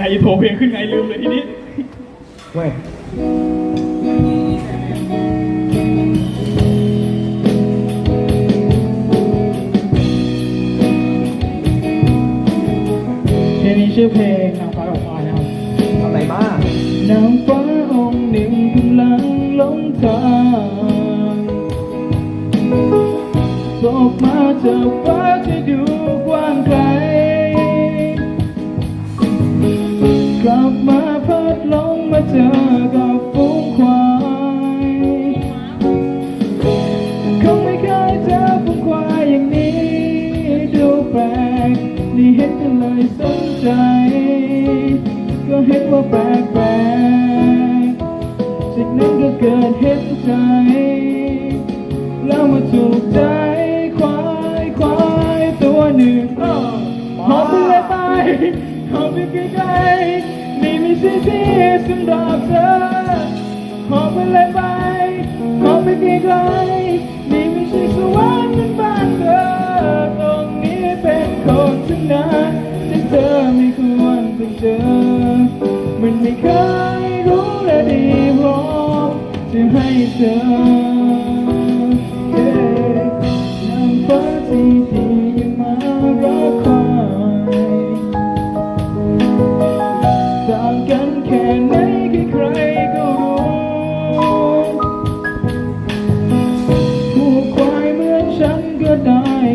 นายโทรเพลงขึ้นไงลืมเลยทีนี้เว้ยเพลงนี้ชื่อเพลงนางฟ้ากับควายนะครับทำอะไรบ้างนางฟ้าองค์หนึ่งกำลังหลงทางตกมาจากฟ้าที่ดู ลับมาพัดหลงมาเจอกับฝูงควายคงไม่เคยเจอฝูงควายอย่างนี้ ดูแปลกนี่เห็นก็เลยสนใจ ก็เห็นว่าแปลกแปลกจากนั้นก็เกิดเห็นใจ เลยไปหอไปไกลๆนี่ไม่ใช่ที่สำหรับเธอหอไปเลยไปหอไปไกลๆนี่ไม่ใช่สวรรค์เหมือนบ้านเธอตรงนี้เป็นคนทั้งนั้นที่เธอไม่ควรต้องเจอมันไม่เคยรู้และดีพอจะให้เธอ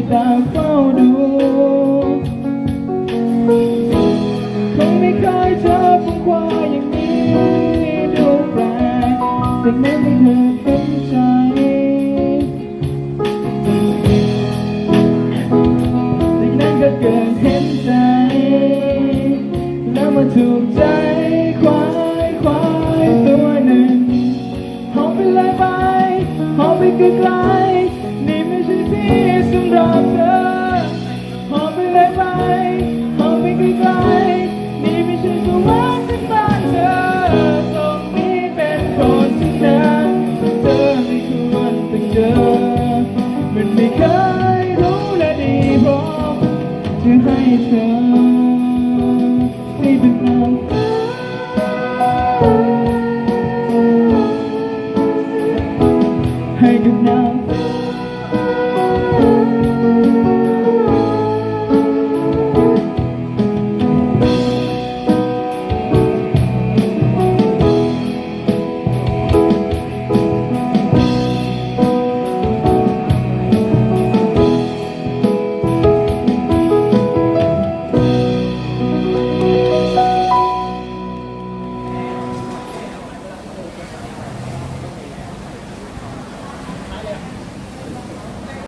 แต่เฝ้าดูคงไม่เคยเจอผู้ควายอย่างนี้ดูแปลกแต่ไม่เคยเห็นใจสิ่งนั้นก็เกิดเห็นใจ แล้วมาถูกใจควายควายตัวหนึ่งหอบไปเลยไปหอบไปไกล Mm-hmm. Baby, even though.